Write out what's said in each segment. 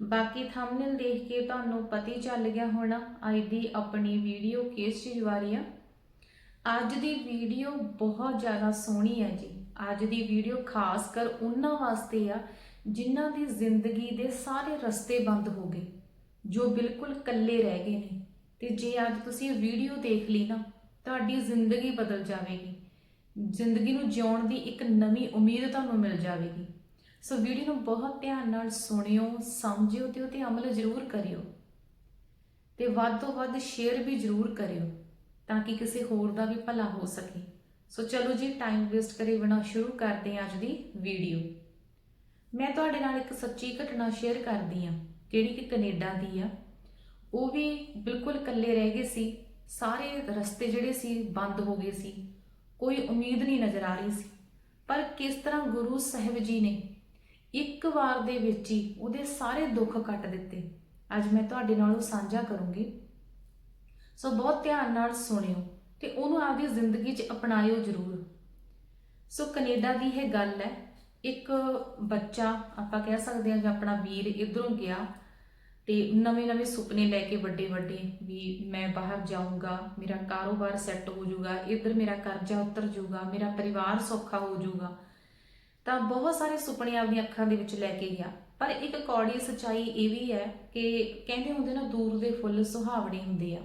ਬਾਕੀ ਥੰਬਨੇਲ ਦੇਖ ਕੇ ਤੁਹਾਨੂੰ ਪਤਾ ਹੀ ਚੱਲ ਗਿਆ ਹੋਣਾ, ਅੱਜ ਦੀ ਆਪਣੀ ਵੀਡੀਓ ਕਿਸ ਚੀਜ਼ ਬਾਰੇ ਆ। ਅੱਜ ਦੀ ਵੀਡੀਓ ਬਹੁਤ ਜ਼ਿਆਦਾ ਸੋਹਣੀ ਹੈ ਜੀ। ਅੱਜ ਦੀ ਵੀਡੀਓ ਖਾਸ ਕਰ ਉਹਨਾਂ ਵਾਸਤੇ ਆ ਜਿਨ੍ਹਾਂ ਦੀ ਜ਼ਿੰਦਗੀ ਦੇ ਸਾਰੇ ਰਸਤੇ ਬੰਦ ਹੋ ਗਏ, ਜੋ ਬਿਲਕੁਲ ਇਕੱਲੇ ਰਹਿ ਗਏ ਨੇ। ਤੇ ਜੇ ਅੱਜ ਤੁਸੀਂ ਵੀਡੀਓ ਦੇਖ ਲਈ ਨਾ, ਤੁਹਾਡੀ ਜ਼ਿੰਦਗੀ ਬਦਲ ਜਾਵੇਗੀ। ਜ਼ਿੰਦਗੀ ਨੂੰ ਜਿਉਣ ਦੀ ਇੱਕ ਨਵੀਂ ਉਮੀਦ ਤੁਹਾਨੂੰ ਮਿਲ ਜਾਵੇਗੀ। ਸੋ ਵੀਡੀਓ ਨੂੰ ਬਹੁਤ ਧਿਆਨ ਨਾਲ ਸੁਣਿਓ, ਸਮਝਿਓ ਤੇ ਉਤੇ ਅਮਲ ਜ਼ਰੂਰ ਕਰਿਓ। ਤੇ ਵੱਧ ਤੋਂ ਵੱਧ ਸ਼ੇਅਰ ਵੀ ਜ਼ਰੂਰ ਕਰਿਓ, ਤਾਂ ਕਿ ਕਿਸੇ ਹੋਰ ਦਾ ਵੀ ਭਲਾ ਹੋ ਸਕੇ। ਸੋ ਚਲੋ ਜੀ ਟਾਈਮ ਵੇਸਟ ਕਰੇ ਬਿਨਾਂ ਸ਼ੁਰੂ ਕਰਦੇ ਹਾਂ ਅੱਜ ਦੀ ਵੀਡੀਓ। ਮੈਂ ਤੁਹਾਡੇ ਨਾਲ ਇੱਕ ਸੱਚੀ ਘਟਨਾ ਸ਼ੇਅਰ ਕਰਦੀ ਹਾਂ, ਜਿਹੜੀ ਕਿ ਕੈਨੇਡਾ ਦੀ ਆ। ਉਹ ਵੀ ਬਿਲਕੁਲ ਇਕੱਲੇ ਰਹਿ ਗਏ ਸੀ, ਸਾਰੇ ਰਸਤੇ ਜਿਹੜੇ ਸੀ ਬੰਦ ਹੋ ਗਏ ਸੀ। ਕੋਈ ਉਮੀਦ ਨਹੀਂ ਨਜ਼ਰ ਆ ਰਹੀ ਸੀ। ਪਰ ਕਿਸ ਤਰ੍ਹਾਂ ਗੁਰੂ ਸਾਹਿਬ ਜੀ ਨੇ ਇੱਕ ਵਾਰ ਦੇ ਵਿੱਚ ਹੀ ਉਹਦੇ ਸਾਰੇ ਦੁੱਖ ਕੱਟ ਦਿੱਤੇ। ਅੱਜ ਮੈਂ ਤੁਹਾਡੇ ਨਾਲ ਉਹ ਸਾਂਝਾ ਕਰੂੰਗੀ। ਸੋ ਬਹੁਤ ਧਿਆਨ ਨਾਲ ਸੁਣਿਓ ਤੇ ਉਹਨੂੰ ਆਪਦੀ ਜ਼ਿੰਦਗੀ 'ਚ ਅਪਣਾਇਓ ਜ਼ਰੂਰ। ਸੋ ਕੈਨੇਡਾ ਦੀ ਇਹ ਗੱਲ ਹੈ, ਇੱਕ ਬੱਚਾ ਆਪਾਂ ਕਹਿ ਸਕਦੇ ਹਾਂ ਕਿ ਆਪਣਾ ਵੀਰ ਇਧਰੋਂ ਗਿਆ ਤੇ ਨਵੇਂ-ਨਵੇਂ ਸੁਪਨੇ ਲੈ ਕੇ ਵੱਡੇ ਵੱਡੇ ਵੀ ਮੈਂ ਬਾਹਰ ਜਾਊਂਗਾ, ਮੇਰਾ ਕਾਰੋਬਾਰ ਸੈੱਟ ਹੋ ਜਾਊਗਾ, ਇਧਰ ਮੇਰਾ ਕਰਜ਼ਾ ਉਤਰ ਜਾਊਗਾ, ਮੇਰਾ ਪਰਿਵਾਰ ਸੌਖਾ ਹੋ ਜਾਊਗਾ। ਤਾਂ ਬਹੁਤ ਸਾਰੇ ਸੁਪਨੇ ਆਪਣੀਆਂ ਅੱਖਾਂ ਦੇ ਵਿੱਚ ਲੈ ਕੇ ਗਿਆ। ਪਰ ਇੱਕ ਕੌੜੀ ਸਚਾਈ ਇਹ ਵੀ ਹੈ ਕਿ ਕਹਿੰਦੇ ਹੁੰਦੇ ਨਾ, ਦੂਰ ਦੇ ਫੁੱਲ ਸੁਹਾਵਣੇ ਹੁੰਦੇ ਆ।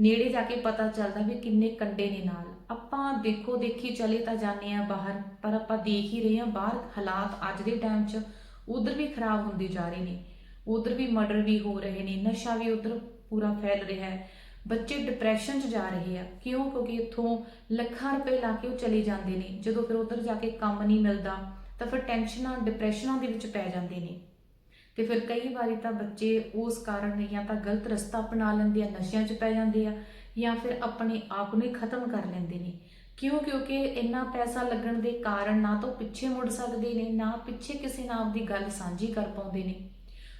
ਨੇੜੇ ਜਾ ਕੇ ਪਤਾ ਚੱਲਦਾ ਵੀ ਕਿੰਨੇ ਕੰਡੇ ਨੇ ਨਾਲ। ਆਪਾਂ ਦੇਖੋ, ਦੇਖੀ ਚਲੇ ਤਾਂ ਜਾਂਦੇ ਆ ਬਾਹਰ, ਪਰ ਆਪਾਂ ਦੇਖ ਹੀ ਰਹੇ ਆ, ਬਾਹਰ ਹਾਲਾਤ ਅੱਜ ਦੇ ਟਾਈਮ 'ਚ ਉਧਰ ਵੀ ਖਰਾਬ ਹੁੰਦੇ ਜਾ ਰਹੇ ਨੇ। ਉਧਰ ਵੀ ਮਰਡਰ ਵੀ ਹੋ ਰਹੇ ਨੇ, ਨਸ਼ਾ ਵੀ ਉਧਰ ਪੂਰਾ ਫੈਲ ਰਿਹਾ ਹੈ। ਬੱਚੇ ਡਿਪਰੈਸ਼ਨ 'ਚ ਜਾ ਰਹੇ ਆ। ਕਿਉਂ? ਕਿਉਂਕਿ ਇੱਥੋਂ ਲੱਖਾਂ ਰੁਪਏ ਲਾ ਕੇ ਉਹ ਚਲੇ ਜਾਂਦੇ ਨੇ। ਜਦੋਂ ਫਿਰ ਉਧਰ ਜਾ ਕੇ ਕੰਮ ਨਹੀਂ ਮਿਲਦਾ, ਤਾਂ ਫਿਰ ਟੈਨਸ਼ਨਾਂ ਡਿਪਰੈਸ਼ਨਾਂ ਦੇ ਵਿੱਚ ਪੈ ਜਾਂਦੇ ਨੇ। ਤੇ ਫਿਰ ਕਈ ਵਾਰੀ ਤਾਂ ਬੱਚੇ ਉਸ ਕਾਰਨ ਜਾਂ ਤਾਂ ਗਲਤ ਰਸਤਾ ਅਪਣਾ ਲੈਂਦੇ ਆ, ਨਸ਼ਿਆਂ 'ਚ ਪੈ ਜਾਂਦੇ ਆ, ਜਾਂ ਫਿਰ ਆਪਣੇ ਆਪ ਨੂੰ ਹੀ ਖਤਮ ਕਰ ਲੈਂਦੇ ਨੇ। ਕਿਉਂ? ਕਿਉਂਕਿ ਇੰਨਾ ਪੈਸਾ ਲੱਗਣ ਦੇ ਕਾਰਨ ਨਾ ਤਾਂ ਉਹ ਪਿੱਛੇ ਮੁੜ ਸਕਦੇ ਨੇ, ਨਾ ਪਿੱਛੇ ਕਿਸੇ ਨਾਲ ਆਪਦੀ ਗੱਲ ਸਾਂਝੀ ਕਰ ਪਾਉਂਦੇ ਨੇ।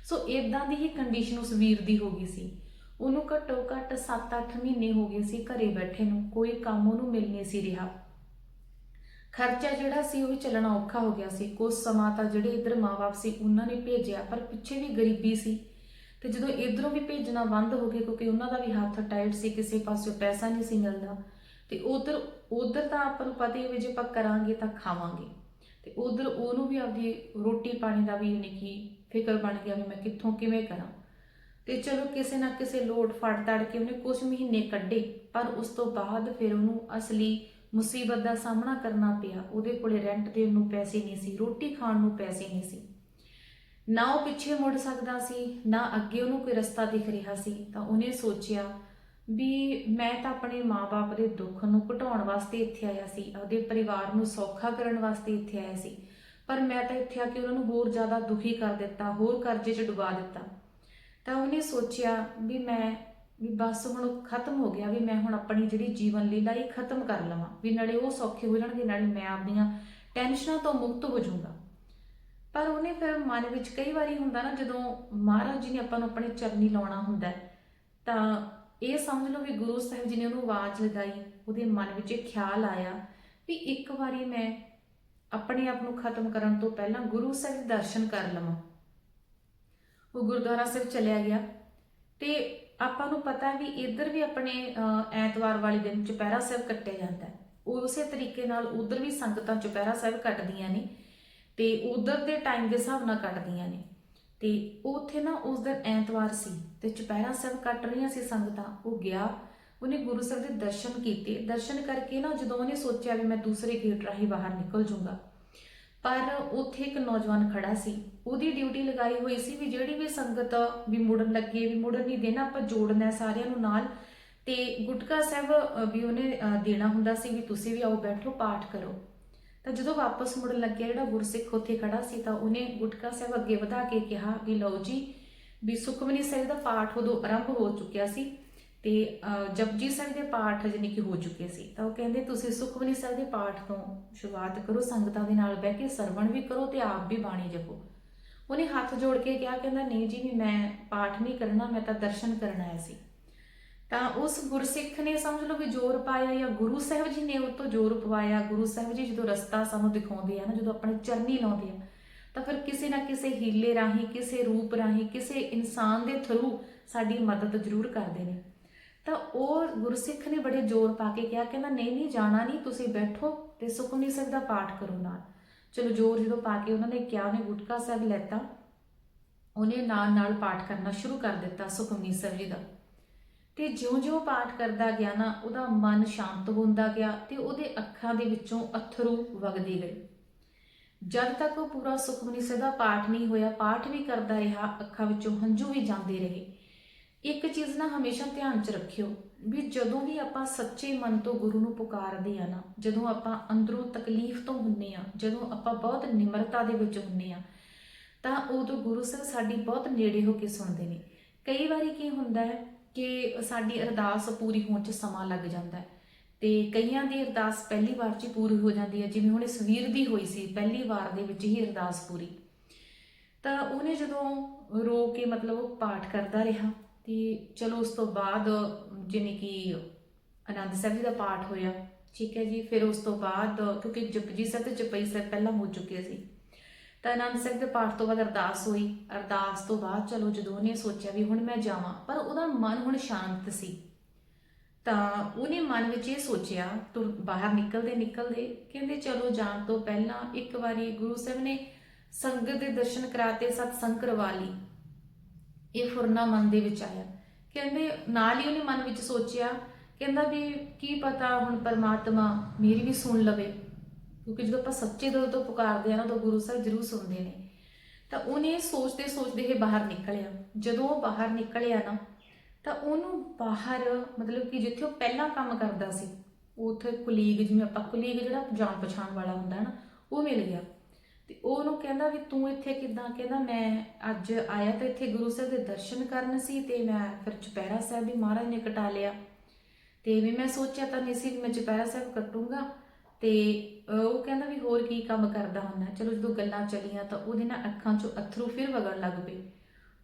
ਸੋ ਇਦਾਂ ਦੀ ਹੀ ਕੰਡੀਸ਼ਨ ਉਸ ਵੀਰ ਦੀ ਹੋ ਗਈ ਸੀ। ਉਹਨੂੰ ਘੱਟੋ ਘੱਟ 7-8 ਮਹੀਨੇ ਹੋ ਗਏ ਸੀ ਘਰੇ ਬੈਠੇ ਨੂੰ, ਕੋਈ ਕੰਮ ਉਹਨੂੰ ਮਿਲ ਨਹੀਂ ਸੀ ਰਿਹਾ। ਖਰਚਾ ਜਿਹੜਾ ਸੀ ਉਹ ਵੀ ਚੱਲਣਾ ਔਖਾ ਹੋ ਗਿਆ ਸੀ। ਕੁਝ ਸਮਾਂ ਤਾਂ ਜਿਹੜੇ ਇਧਰ ਮਾਪੇ ਸੀ, ਉਹਨਾਂ ਨੇ ਭੇਜਿਆ, ਪਰ ਪਿੱਛੇ ਵੀ ਗਰੀਬੀ ਸੀ। ਤੇ ਜਦੋਂ ਇਧਰੋਂ ਵੀ ਭੇਜਣਾ ਬੰਦ ਹੋ ਗਿਆ ਕਿਉਂਕਿ ਉਹਨਾਂ ਦਾ ਵੀ ਹੱਥ ਟਾਈਟ ਸੀ, ਕਿਸੇ ਪਾਸਿਓਂ ਪੈਸਾ ਨਹੀਂ ਸੀ ਮਿਲਦਾ, ਤੇ ਉਧਰ ਉਧਰ ਤਾਂ ਆਪਾਂ ਨੂੰ ਪਤਾ ਹੀ ਵੀ ਜੇ ਆਪਾਂ ਕਰਾਂਗੇ ਤਾਂ ਖਾਵਾਂਗੇ। ਤੇ ਉਧਰ ਉਹਨੂੰ ਵੀ ਆਪਦੀ ਰੋਟੀ ਪਾਣੀ ਦਾ ਵੀ ਯਾਨੀ ਕਿ ਫਿਕਰ ਬਣ ਗਿਆ ਵੀ ਮੈਂ ਕਿੱਥੋਂ ਕਿਵੇਂ ਕਰਾਂ। ਤੇ ਚਲੋ ਕਿਸੇ ਨਾ ਕਿਸੇ ਲੋੜ ਫੜ ਤੜ ਕੇ ਉਹਨੇ ਕੁਝ ਮਹੀਨੇ ਕੱਢੇ, ਪਰ ਉਸ ਤੋਂ ਬਾਅਦ ਫਿਰ ਉਹਨੂੰ ਅਸਲੀ ਮੁਸੀਬਤ ਦਾ ਸਾਹਮਣਾ ਕਰਨਾ ਪਿਆ। ਉਹਦੇ ਕੋਲੇ ਰੈਂਟ ਦੇਣ ਨੂੰ ਪੈਸੇ ਨਹੀਂ ਸੀ, ਰੋਟੀ ਖਾਣ ਨੂੰ ਪੈਸੇ ਨਹੀਂ ਸੀ। ਨਾ ਉਹ ਪਿੱਛੇ ਮੁੜ ਸਕਦਾ ਸੀ, ਨਾ ਅੱਗੇ ਉਹਨੂੰ ਕੋਈ ਰਸਤਾ ਦਿਖ ਰਿਹਾ ਸੀ। ਤਾਂ ਉਹਨੇ ਸੋਚਿਆ ਵੀ ਮੈਂ ਤਾਂ ਆਪਣੇ ਮਾਪੇ ਦੇ ਦੁੱਖ ਨੂੰ ਘਟਾਉਣ ਵਾਸਤੇ ਇੱਥੇ ਆਇਆ ਸੀ, ਆਪਦੇ ਪਰਿਵਾਰ ਨੂੰ ਸੌਖਾ ਕਰਨ ਵਾਸਤੇ ਇੱਥੇ ਆਇਆ ਸੀ। ਪਰ ਮੈਂ ਤਾਂ ਇੱਥੇ ਆ ਕੇ ਉਹਨਾਂ ਨੂੰ ਹੋਰ ਜ਼ਿਆਦਾ ਦੁਖੀ ਕਰ ਦਿੱਤਾ, ਹੋਰ ਕਰਜ਼ੇ 'ਚ ਡੁਬਾ ਦਿੱਤਾ। ਤਾਂ ਉਹਨੇ ਸੋਚਿਆ ਵੀ ਮੈਂ, ਵੀ ਬਸ ਹੁਣ ਖਤਮ ਹੋ ਗਿਆ, ਵੀ ਮੈਂ ਹੁਣ ਆਪਣੀ ਜਿਹੜੀ ਜੀਵਨ ਲੀਲਾ ਇਹ ਖਤਮ ਕਰ ਲਵਾਂ, ਵੀ ਨਾਲੇ ਉਹ ਸੌਖੇ ਹੋ ਜਾਣਗੇ, ਨਾਲੇ ਮੈਂ ਆਪਣੀਆਂ ਟੈਨਸ਼ਨਾਂ ਤੋਂ ਮੁਕਤ ਹੋ ਜਾਊਂਗਾ। ਪਰ ਉਹਨੇ ਫਿਰ ਮਨ ਵਿੱਚ ਕਈ ਵਾਰੀ ਹੁੰਦਾ ਨਾ, ਜਦੋਂ ਮਹਾਰਾਜ ਜੀ ਨੇ ਆਪਾਂ ਨੂੰ ਆਪਣੇ ਚਰਨੀ ਲਾਉਣਾ ਹੁੰਦਾ, ਤਾਂ ਇਹ ਸਮਝ ਲਓ ਵੀ ਗੁਰੂ ਸਾਹਿਬ ਜੀ ਨੇ ਉਹਨੂੰ ਆਵਾਜ਼ ਲਗਾਈ, ਉਹਦੇ ਮਨ ਵਿੱਚ ਇਹ ਖਿਆਲ ਆਇਆ ਵੀ ਇੱਕ ਵਾਰੀ ਮੈਂ ਆਪਣੇ ਆਪ ਨੂੰ ਖਤਮ ਕਰਨ ਤੋਂ ਪਹਿਲਾਂ ਗੁਰੂ ਸਾਹਿਬ ਦੇ ਦਰਸ਼ਨ ਕਰ ਲਵਾਂ। ਉਹ ਗੁਰਦੁਆਰਾ ਸਾਹਿਬ ਚਲਿਆ ਗਿਆ। ਤੇ ਆਪਾਂ ਨੂੰ ਪਤਾ ਵੀ ਇੱਧਰ ਵੀ ਆਪਣੇ ਐਤਵਾਰ ਵਾਲੇ ਦਿਨ ਚੁਪਹਿਰਾ ਸਾਹਿਬ ਕੱਟਿਆ ਜਾਂਦਾ। ਹੈ ਉਸੇ ਤਰੀਕੇ ਨਾਲ ਉਧਰ ਵੀ ਸੰਗਤਾਂ ਚੁਪਹਿਰਾ ਸਾਹਿਬ ਕੱਟਦੀਆਂ ਨੇ ਤੇ ਉਧਰ ਦੇ ਟਾਈਮ ਦੇ ਹਿਸਾਬ ਨਾਲ ਕੱਟਦੀਆਂ ਨੇ। ਤੇ ਉੱਥੇ ਨਾ ਉਸ ਦਿਨ ਐਤਵਾਰ ਸੀ ਤੇ ਚੁਪਹਿਰਾ ਸਾਹਿਬ ਕੱਟ ਰਹੀਆਂ ਸੀ ਸੰਗਤਾਂ, ਉਹ ਗਿਆ। ਉਹਨੇ ਗੁਰੂ ਸਾਹਿਬ ਦੇ ਦਰਸ਼ਨ ਕੀਤੇ। ਦਰਸ਼ਨ ਕਰਕੇ ਨਾ ਜਦੋਂ ਉਹਨੇ ਸੋਚਿਆ ਵੀ ਮੈਂ ਦੂਸਰੇ ਗੇਟ ਰਾਹੀਂ ਬਾਹਰ ਨਿਕਲ ਜਾਊਂਗਾ ਪਰ ਉੱਥੇ ਇੱਕ ਨੌਜਵਾਨ ਖੜਾ ਸੀ। ਉਹਦੀ ਡਿਊਟੀ ਲਗਾਈ ਹੋਈ ਸੀ ਵੀ ਜਿਹੜੀ ਵੀ ਸੰਗਤ ਵੀ ਮੁੜਨ ਲੱਗੇ, ਵੀ ਮੁੜਨ ਨਹੀਂ ਦੇਣਾ, ਆਪਾਂ ਜੋੜਨਾ ਸਾਰਿਆਂ ਨੂੰ ਨਾਲ। ਤੇ ਗੁਟਕਾ ਸਾਹਿਬ ਵੀ ਉਹਨੇ ਦੇਣਾ ਹੁੰਦਾ ਸੀ ਵੀ ਤੁਸੀਂ ਵੀ ਆਓ, ਬੈਠੋ, ਪਾਠ ਕਰੋ। ਤਾਂ ਜਦੋਂ ਵਾਪਸ ਮੁੜਨ ਲੱਗਿਆ ਜਿਹੜਾ ਗੁਰਸਿੱਖ ਉੱਥੇ ਖੜਾ ਸੀ ਤਾਂ ਉਹਨੇ ਗੁਟਕਾ ਸਾਹਿਬ ਅੱਗੇ ਵਧਾ ਕੇ ਕਿਹਾ ਵੀ ਲਓ ਜੀ, ਵੀ ਸੁਖਮਨੀ ਸਾਹਿਬ ਦਾ ਪਾਠ ਉਦੋਂ ਆਰੰਭ ਹੋ ਚੁੱਕਿਆ ਸੀ। ਤੇ ਅਹ, ਜਪਜੀ ਸਾਹਿਬ ਦੇ ਪਾਠ ਜਾਣੀ ਕਿ ਹੋ ਚੁੱਕੇ ਸੀ ਤਾਂ ਉਹ ਕਹਿੰਦੇ ਤੁਸੀਂ ਸੁਖਮਨੀ ਸਾਹਿਬ ਦੇ ਪਾਠ ਤੋਂ ਸ਼ੁਰੂਆਤ ਕਰੋ ਸੰਗਤਾਂ ਦੇ ਨਾਲ ਬਹਿ ਕੇ ਸਰਵਣ ਵੀ ਕਰੋ ਤੇ ਆਪ ਵੀ ਬਾਣੀ ਜਪੋ। ਉਹਨੇ ਹੱਥ ਜੋੜ ਕੇ ਕਿਹਾ ਕਹਿੰਦਾ ਨਹੀਂ ਜੀ ਵੀ ਮੈਂ ਪਾਠ ਨਹੀਂ ਕਰਨਾ ਮੈਂ ਤਾਂ ਦਰਸ਼ਨ ਕਰਨ ਆਇਆ ਸੀ। ਤਾਂ ਉਸ ਗੁਰਸਿੱਖ ਨੇ ਸਮਝ ਲਓ ਵੀ ਜ਼ੋਰ ਪਾਇਆ ਜਾਂ ਗੁਰੂ ਸਾਹਿਬ ਜੀ ਨੇ ਉਹ ਤੋਂ ਜ਼ੋਰ ਪਵਾਇਆ ਗੁਰੂ ਸਾਹਿਬ ਜੀ ਜਦੋਂ ਰਸਤਾ ਸਾਨੂੰ ਦਿਖਾਉਂਦੇ ਆ ਨਾ ਜਦੋਂ ਆਪਣੇ ਚਰਨੀ ਲਾਉਂਦੇ ਆ ਤਾਂ ਫਿਰ ਕਿਸੇ ਨਾ ਕਿਸੇ ਹੀਲੇ ਰਾਹੀਂ ਕਿਸੇ ਰੂਪ ਰਾਹੀਂ ਕਿਸੇ ਇਨਸਾਨ ਦੇ ਥਰੂ ਸਾਡੀ ਮਦਦ ਜ਼ਰੂਰ ਕਰਦੇ ਨੇ। ਤਾਂ ਉਹ ਗੁਰਸਿੱਖ ਨੇ ਬੜੇ ਜ਼ੋਰ ਪਾ ਕੇ ਕਿਹਾ ਕਹਿੰਦਾ ਨਹੀਂ ਨਹੀਂ ਜਾਣਾ ਨਹੀਂ ਤੁਸੀਂ ਬੈਠੋ ਤੇ ਸੁਖਮਨੀ ਸਾਹਿਬ ਦਾ ਪਾਠ ਕਰੋ ਨਾਲ। ਚਲੋ ਜ਼ੋਰ ਜਦੋਂ ਪਾ ਕੇ ਉਹਨਾਂ ਨੇ ਕਿਹਾ, ਉਹਨੇ ਗੁਟਕਾ ਸਾਹਿਬ ਲੈਤਾ। ਉਹਨੇ ਨਾਲ ਨਾਲ ਪਾਠ ਕਰਨਾ ਸ਼ੁਰੂ ਕਰ ਦਿੱਤਾ ਸੁਖਮਨੀ ਸਾਹਿਬ ਜੀ ਦਾ। ਤੇ ਜਿਉਂ-ਜਿਉਂ ਪਾਠ ਕਰਦਾ ਗਿਆ ਨਾ, ਉਹਦਾ ਮਨ ਸ਼ਾਂਤ ਹੁੰਦਾ ਗਿਆ ਤੇ ਉਹਦੇ ਅੱਖਾਂ ਦੇ ਵਿੱਚੋਂ ਅਥਰੂ ਵਗਦੇ ਗਏ। ਜਦ ਤੱਕ ਉਹ ਪੂਰਾ ਸੁਖਮਨੀ ਸਾਹਿਬ ਦਾ ਪਾਠ ਨਹੀਂ ਹੋਇਆ, ਪਾਠ ਵੀ ਕਰਦਾ ਰਿਹਾ, ਅੱਖਾਂ ਵਿੱਚੋਂ ਹੰਝੂ ਵੀ ਜਾਂਦੇ ਰਹੇ। ਇੱਕ ਚੀਜ਼ ਨਾ ਹਮੇਸ਼ਾ ਧਿਆਨ 'ਚ ਰੱਖਿਓ ਵੀ ਜਦੋਂ ਵੀ ਆਪਾਂ ਸੱਚੇ ਮਨ ਤੋਂ ਗੁਰੂ ਨੂੰ ਪੁਕਾਰਦੇ ਆ ਨਾ, ਜਦੋਂ ਆਪਾਂ ਅੰਦਰੋਂ ਤਕਲੀਫ ਤੋਂ ਹੁੰਨੇ ਆ, ਜਦੋਂ ਆਪਾਂ ਬਹੁਤ ਨਿਮਰਤਾ ਦੇ ਵਿੱਚ ਹੁੰਨੇ ਆ, ਤਾਂ ਉਦੋਂ ਗੁਰੂ ਸਾਹਿਬ ਸਾਡੀ ਬਹੁਤ ਨੇੜੇ ਹੋ ਕੇ ਸੁਣਦੇ ਨੇ। ਕਈ ਵਾਰੀ ਕੀ ਹੁੰਦਾ ਹੈ ਕਿ ਸਾਡੀ ਅਰਦਾਸ ਪੂਰੀ ਹੋਣ 'ਚ ਸਮਾਂ ਲੱਗ ਜਾਂਦਾ ਹੈ ਤੇ ਕਈਆਂ ਦੀ ਅਰਦਾਸ ਪਹਿਲੀ ਵਾਰ 'ਚ ਹੀ ਪੂਰੀ ਹੋ ਜਾਂਦੀ ਹੈ, ਜਿਵੇਂ ਹੁਣ ਇਸ ਵੀਰ ਦੀ ਹੋਈ ਸੀ, ਪਹਿਲੀ ਵਾਰ ਦੇ ਵਿੱਚ ਹੀ ਅਰਦਾਸ ਪੂਰੀ। ਤਾਂ ਉਹਨੇ ਜਦੋਂ ਰੋ ਕੇ ਮਤਲਬ ਉਹ ਪਾਠ ਕਰਦਾ ਰਿਹਾ ਤੇ ਚਲੋ ਉਸ ਤੋਂ ਬਾਅਦ ਜਿਵੇਂ ਕਿ ਆਨੰਦ ਸਾਹਿਬ ਜੀ ਦਾ ਪਾਠ ਹੋਇਆ, ਠੀਕ ਹੈ ਜੀ, ਫਿਰ ਉਸ ਤੋਂ ਬਾਅਦ ਕਿਉਂਕਿ ਜਪਜੀ ਸਾਹਿਬ ਤੇ ਚਪਈ ਸਾਹਿਬ ਪਹਿਲਾਂ ਹੋ ਚੁੱਕੇ ਸੀ। ਤਾਂ ਆਨੰਦ ਸਾਹਿਬ ਦੇ ਪਾਠ ਤੋਂ ਬਾਅਦ ਅਰਦਾਸ ਹੋਈ, ਅਰਦਾਸ ਤੋਂ ਬਾਅਦ ਚਲੋ ਜਦੋਂ ਉਹਨੇ ਸੋਚਿਆ ਵੀ ਹੁਣ ਮੈਂ ਜਾਵਾਂ, ਪਰ ਉਹਦਾ ਮਨ ਹੁਣ ਸ਼ਾਂਤ ਸੀ। ਤਾਂ ਉਹਨੇ ਮਨ ਵਿੱਚ ਇਹ ਸੋਚਿਆ, ਤੁਰ ਬਾਹਰ ਨਿਕਲਦੇ ਨਿਕਲਦੇ ਕਹਿੰਦੇ ਚਲੋ ਜਾਣ ਤੋਂ ਪਹਿਲਾਂ ਇੱਕ ਵਾਰੀ ਗੁਰੂ ਸਾਹਿਬ ਨੇ ਸੰਗਤ ਦੇ ਦਰਸ਼ਨ ਕਰਾਤੇ, ਸਤਸੰਗ ਕਰਵਾ ਲਈ ਇਹ ਫੁਰਨਾ ਮਨ ਦੇ ਵਿੱਚ ਆਇਆ। ਕਹਿੰਦੇ ਨਾਲ ਹੀ ਉਹਨੇ ਮਨ ਵਿੱਚ ਸੋਚਿਆ, ਕਹਿੰਦਾ ਵੀ ਕੀ ਪਤਾ ਹੁਣ ਪਰਮਾਤਮਾ ਮੇਰੀ ਵੀ ਸੁਣ ਲਵੇ, ਕਿਉਂਕਿ ਜਦੋਂ ਆਪਾਂ ਸੱਚੇ ਦਿਲ ਤੋਂ ਪੁਕਾਰਦੇ ਆ ਨਾ ਤਾਂ ਗੁਰੂ ਸਾਹਿਬ ਜ਼ਰੂਰ ਸੁਣਦੇ ਨੇ। ਤਾਂ ਉਹਨੇ ਸੋਚਦੇ ਸੋਚਦੇ ਇਹ ਬਾਹਰ ਨਿਕਲਿਆ। ਜਦੋਂ ਉਹ ਬਾਹਰ ਨਿਕਲਿਆ ਨਾ, ਤਾਂ ਉਹਨੂੰ ਬਾਹਰ ਮਤਲਬ ਕਿ ਜਿੱਥੇ ਉਹ ਪਹਿਲਾਂ ਕੰਮ ਕਰਦਾ ਸੀ, ਉੱਥੇ ਕੁਲੀਗ ਜਿਵੇਂ ਆਪਾਂ ਕੁਲੀਗ ਜਿਹੜਾ ਜਾਣ ਪਛਾਣ ਵਾਲਾ ਹੁੰਦਾ ਹੈ ਨਾ, ਉਹ ਮਿਲ ਗਿਆ। ਤੇ ਉਹ ਉਹਨੂੰ ਕਹਿੰਦਾ ਵੀ ਤੂੰ ਇੱਥੇ ਕਿੱਦਾਂ, ਕਹਿੰਦਾ ਮੈਂ ਅੱਜ ਆਇਆ ਤਾਂ ਇੱਥੇ ਗੁਰੂ ਸਾਹਿਬ ਦੇ ਦਰਸ਼ਨ ਕਰਨ ਸੀ ਤੇ ਮੈਂ ਫਿਰ ਚੁਪਹਿਰਾ ਸਾਹਿਬ ਵੀ ਮਹਾਰਾਜ ਨੇ ਕਟਾ ਲਿਆ। ਤੇ ਵੀ ਮੈਂ ਸੋਚਿਆ ਤਾਂ ਨਹੀਂ ਸੀ ਵੀ ਮੈਂ ਚੁਪਹਿਰਾ ਸਾਹਿਬ ਕੱਟੂੰਗਾ ਤੇ ਉਹ ਕਹਿੰਦਾ ਵੀ ਹੋਰ ਕੀ ਕੰਮ ਕਰਦਾ ਹੁੰਦਾ। ਚਲੋ ਜਦੋਂ ਗੱਲਾਂ ਚੱਲੀਆਂ ਤਾਂ ਉਹਦੇ ਨਾਲ ਅੱਖਾਂ 'ਚੋਂ ਅਥਰੂ ਫਿਰ ਵਗਣ ਲੱਗ ਪਏ।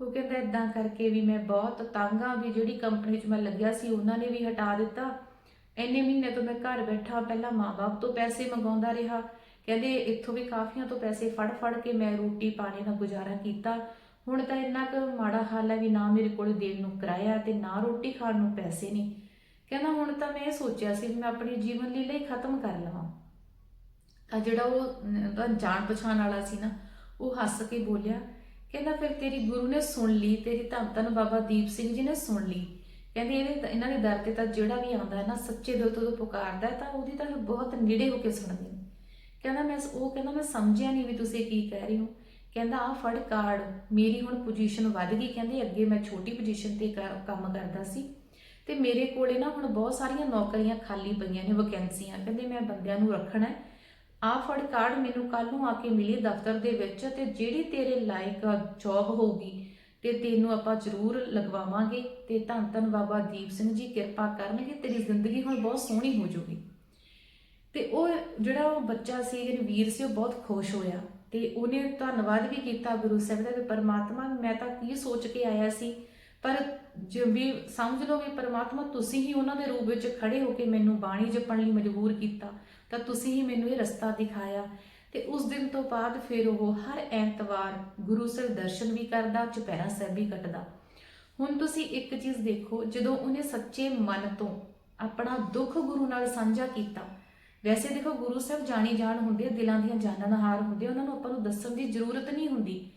ਉਹ ਕਹਿੰਦਾ ਇਦਾਂ ਕਰਕੇ ਵੀ ਮੈਂ ਬਹੁਤ ਤੰਗ ਆ ਵੀ ਜਿਹੜੀ ਕੰਪਨੀ 'ਚ ਮੈਂ ਲੱਗਿਆ ਸੀ ਉਹਨਾਂ ਨੇ ਵੀ ਹਟਾ ਦਿੱਤਾ। ਇੰਨੇ ਮਹੀਨੇ ਤੋਂ ਮੈਂ ਘਰ ਬੈਠਾ, ਪਹਿਲਾਂ ਮਾਪੇ ਤੋਂ ਪੈਸੇ ਮੰਗਾਉਂਦਾ ਰਿਹਾ। ਕਹਿੰਦੇ ਇੱਥੋਂ ਵੀ ਕਾਫੀਆਂ ਤੋਂ ਪੈਸੇ ਫੜ ਫੜ ਕੇ ਮੈਂ ਰੋਟੀ ਪਾਣੀ ਦਾ ਗੁਜ਼ਾਰਾ ਕੀਤਾ। ਹੁਣ ਤਾਂ ਇੰਨਾ ਕੁ ਮਾੜਾ ਹਾਲ ਹੈ ਵੀ ਨਾ ਮੇਰੇ ਕੋਲ ਦੇਣ ਨੂੰ ਕਿਰਾਇਆ ਤੇ ਨਾ ਰੋਟੀ ਖਾਣ ਨੂੰ ਪੈਸੇ ਨਹੀਂ ਕਹਿੰਦਾ ਹੁਣ ਤਾਂ ਮੈਂ ਇਹ ਸੋਚਿਆ ਸੀ ਵੀ ਮੈਂ ਆਪਣੀ ਜੀਵਨ ਲੀਲਾ ਹੀ ਖਤਮ ਕਰ ਲਵਾਂ। ਤਾਂ ਜਿਹੜਾ ਉਹ ਅਮ, ਜਾਣ ਪਛਾਣ ਵਾਲਾ ਸੀ ਨਾ ਉਹ ਹੱਸ ਕੇ ਬੋਲਿਆ ਕਹਿੰਦਾ ਫਿਰ ਤੇਰੀ ਗੁਰੂ ਨੇ ਸੁਣ ਲਈ ਤੇਰੀ ਧੰਨ ਧੰਨ ਬਾਬਾ ਦੀਪ ਸਿੰਘ ਜੀ ਨੇ ਸੁਣ ਲਈ। ਕਹਿੰਦੇ ਇਹਦੇ ਇਹਨਾਂ ਦੇ ਦਰ ਤੇ ਤਾਂ ਜਿਹੜਾ ਵੀ ਆਉਂਦਾ ਹੈ ਨਾ ਸੱਚੇ ਦਿਲ ਤੋਂ ਪੁਕਾਰਦਾ ਤਾਂ ਉਹਦੀ ਤਾਂ ਬਹੁਤ ਨੇੜੇ ਹੋ ਕੇ ਸੁਣਦੇ ਨੇ ਕਹਿੰਦਾ ਮੈਂ ਉਹ ਕਹਿੰਦਾ ਮੈਂ ਸਮਝਿਆ ਨਹੀਂ ਵੀ ਤੁਸੀਂ ਕੀ ਕਹਿ ਰਹੇ ਹੋ। ਕਹਿੰਦਾ ਆ ਫੜ ਕਾਰਡ, ਮੇਰੀ ਹੁਣ ਪੋਜੀਸ਼ਨ ਵੱਧ ਗਈ। ਕਹਿੰਦੇ, ਅੱਗੇ ਮੈਂ ਛੋਟੀ ਪੋਜੀਸ਼ਨ ਤੇ ਕ- ਕੰਮ ਕਰਦਾ ਸੀ। ਤੇ ਮੇਰੇ ਕੋਲੇ ਨਾ ਹੁਣ ਬਹੁਤ ਸਾਰੀਆਂ ਨੌਕਰੀਆਂ ਖਾਲੀ ਪਈਆਂ ਨੇ ਵੈਕੈਂਸੀਆਂ ਕਹਿੰਦੇ, ਮੈਂ ਬੰਦਿਆਂ ਨੂੰ ਰੱਖਣਾ ਹੈ। ਆ ਫੜ ਕਾਰਡ ਮੈਨੂੰ ਕੱਲ ਨੂੰ ਆ ਕੇ ਮਿਲੀ ਦਫ਼ਤਰ ਦੇ ਵਿੱਚ ਤੇ ਜਿਹੜੀ ਤੇਰੇ ਲਾਇਕ ਜੌਬ ਹੋਊਗੀ, ਤੇ ਤੈਨੂੰ ਆਪਾਂ ਜ਼ਰੂਰ ਲਗਵਾਵਾਂਗੇ। ਤੇ ਧੰਨ ਧੰਨ ਬਾਬਾ ਦੀਪ ਸਿੰਘ ਜੀ ਕਿਰਪਾ ਕਰਨਗੇ, ਤੇਰੀ ਜ਼ਿੰਦਗੀ ਹੁਣ ਬਹੁਤ ਸੋਹਣੀ ਹੋ ਜਾਊਗੀ। ਤੇ ਉਹ ਜਿਹੜਾ ਉਹ ਬੱਚਾ ਸੀ ਵੀਰ ਸੀ, ਉਹ ਬਹੁਤ ਖੁਸ਼ ਹੋਇਆ ਤੇ ਉਹਨੇ ਧੰਨਵਾਦ ਵੀ ਕੀਤਾ ਗੁਰੂ ਸਾਹਿਬ ਦਾ ਵੀ ਪਰਮਾਤਮਾ ਮੈਂ ਤਾਂ ਕੀ ਸੋਚ ਕੇ ਆਇਆ ਸੀ, ਪਰ ਜੋ ਵੀ ਸਮਝ ਲਓ ਵੀ ਪਰਮਾਤਮਾ ਤੁਸੀਂ ਹੀ ਉਹਨਾਂ ਦੇ ਰੂਪ ਵਿੱਚ ਖੜੇ ਹੋ ਕੇ ਮੈਨੂੰ ਬਾਣੀ ਜਪਣ ਲਈ ਮਜਬੂਰ ਕੀਤਾ, ਤਾਂ ਤੁਸੀਂ ਹੀ ਮੈਨੂੰ ਇਹ ਰਸਤਾ ਦਿਖਾਇਆ ਤੇ ਉਸ ਦਿਨ ਤੋਂ ਬਾਅਦ ਫਿਰ ਉਹ ਹਰ ਐਤਵਾਰ ਗੁਰੂ ਸਾਹਿਬ ਦਰਸ਼ਨ ਵੀ ਕਰਦਾ, ਚੁਪਹਿਰਾ ਸਾਹਿਬ ਵੀ ਕੱਟਦਾ। ਹੁਣ ਤੁਸੀਂ ਇੱਕ ਚੀਜ਼ ਦੇਖੋ, ਜਦੋਂ ਉਹਨੇ ਸੱਚੇ ਮਨ ਤੋਂ ਆਪਣਾ ਦੁੱਖ ਗੁਰੂ ਨਾਲ ਸਾਂਝਾ ਕੀਤਾ ਵੈਸੇ ਦੇਖੋ ਗੁਰੂ ਸਾਹਿਬ ਜਾਣੀ ਜਾਣ ਹੁੰਦੇ ਆ, ਦਿਲਾਂ ਦੀਆਂ ਜਾਣਨ ਹਾਰ ਹੁੰਦੇ ਉਹਨਾਂ ਨੂੰ ਆਪਾਂ ਨੂੰ ਦੱਸਣ ਦੀ ਜ਼ਰੂਰਤ ਨਹੀਂ ਹੁੰਦੀ।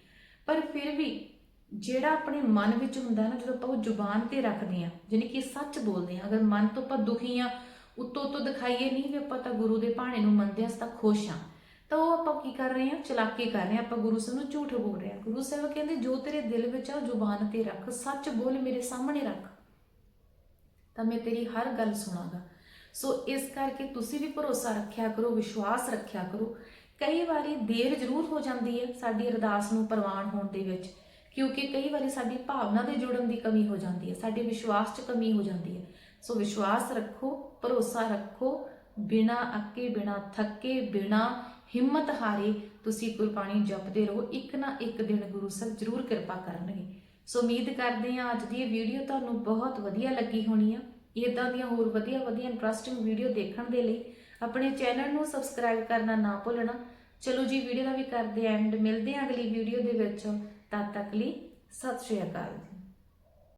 ਪਰ ਫਿਰ ਵੀ ਜਿਹੜਾ ਆਪਣੇ ਮਨ ਵਿੱਚ ਹੁੰਦਾ ਨਾ ਜਦੋਂ ਆਪਾਂ ਉਹ ਜ਼ੁਬਾਨ ਤੇ ਰੱਖਦੇ ਆ ਯਾਨੀ ਕਿ ਸੱਚ ਬੋਲਦੇ ਆ ਅਗਰ ਮਨ ਤੋਂ ਆਪਾਂ ਦੁਖੀ ਆ ਉੱਤੋਂ ਉੱਤੋਂ ਦਿਖਾਈਏ ਨਹੀਂ ਵੀ ਆਪਾਂ ਤਾਂ ਗੁਰੂ ਦੇ ਭਾਣੇ ਨੂੰ ਮੰਨਦੇ ਆ ਤਾਂ ਖੁਸ਼ ਆ ਤਾਂ ਉਹ ਆਪਾਂ ਕੀ ਕਰ ਰਹੇ ਆ? ਚਲਾਕੀ ਕਰ ਰਹੇ ਆ ਆਪਾਂ ਗੁਰੂ ਸਾਹਿਬ ਨੂੰ ਝੂਠ ਬੋਲ ਰਹੇ ਆ। ਗੁਰੂ ਸਾਹਿਬ ਕਹਿੰਦੇ ਜੋ ਤੇਰੇ ਦਿਲ ਵਿੱਚ ਆ ਉਹ ਜ਼ੁਬਾਨ ਤੇ ਰੱਖ ਸੱਚ ਬੋਲ ਮੇਰੇ ਸਾਹਮਣੇ ਰੱਖ। ਤਾਂ ਮੈਂ ਤੇਰੀ ਹਰ ਗੱਲ ਸੁਣਾਗਾ। ਸੋ ਇਸ ਕਰਕੇ ਤੁਸੀਂ ਵੀ ਭਰੋਸਾ ਰੱਖਿਆ ਕਰੋ, ਵਿਸ਼ਵਾਸ ਰੱਖਿਆ ਕਰੋ। ਕਈ ਵਾਰੀ ਦੇਰ ਜ਼ਰੂਰ ਹੋ ਜਾਂਦੀ ਹੈ ਸਾਡੀ ਅਰਦਾਸ ਨੂੰ ਪ੍ਰਵਾਨ ਹੋਣ ਦੇ ਵਿੱਚ, ਕਿਉਂਕਿ ਕਈ ਵਾਰੀ ਸਾਡੀ ਭਾਵਨਾ ਦੇ ਜੁੜਨ ਦੀ ਕਮੀ ਹੋ ਜਾਂਦੀ ਹੈ, ਸਾਡੇ ਵਿਸ਼ਵਾਸ 'ਚ ਕਮੀ ਹੋ ਜਾਂਦੀ ਹੈ। ਸੋ ਵਿਸ਼ਵਾਸ ਰੱਖੋ, ਭਰੋਸਾ ਰੱਖੋ, ਬਿਨਾ ਅੱਕੇ, ਬਿਨਾ ਥੱਕੇ, ਬਿਨਾ ਹਿੰਮਤ ਹਾਰੇ ਤੁਸੀਂ ਗੁਰਬਾਣੀ ਜਪਦੇ ਰਹੋ, ਇੱਕ ਨਾ ਇੱਕ ਦਿਨ ਗੁਰੂ ਸਾਹਿਬ ਜ਼ਰੂਰ ਕਿਰਪਾ ਕਰਨਗੇ। ਸੋ ਉਮੀਦ ਕਰਦੇ ਹਾਂ ਅੱਜ ਦੀ ਇਹ ਵੀਡੀਓ ਤੁਹਾਨੂੰ ਬਹੁਤ ਵਧੀਆ ਲੱਗੀ ਹੋਣੀ ਆ। ਇਦਾਂ ਦੀਆਂ ਹੋਰ ਵਧੀਆ ਵਧੀਆ ਇੰਟਰਸਟਿੰਗ ਵੀਡੀਓ ਦੇਖਣ ਦੇ ਲਈ ਆਪਣੇ ਚੈਨਲ ਨੂੰ ਸਬਸਕ੍ਰਾਈਬ ਕਰਨਾ ਨਾ ਭੁੱਲਣਾ। ਚਲੋ ਜੀ ਵੀਡੀਓ ਦਾ ਵੀ ਕਰਦੇ ਐਂਡ ਮਿਲਦੇ ਹਾਂ ਅਗਲੀ ਵੀਡੀਓ ਦੇ ਵਿੱਚ। ਤਦ ਤੱਕ ਲਈ ਸਤਿ ਸ਼੍ਰੀ ਅਕਾਲ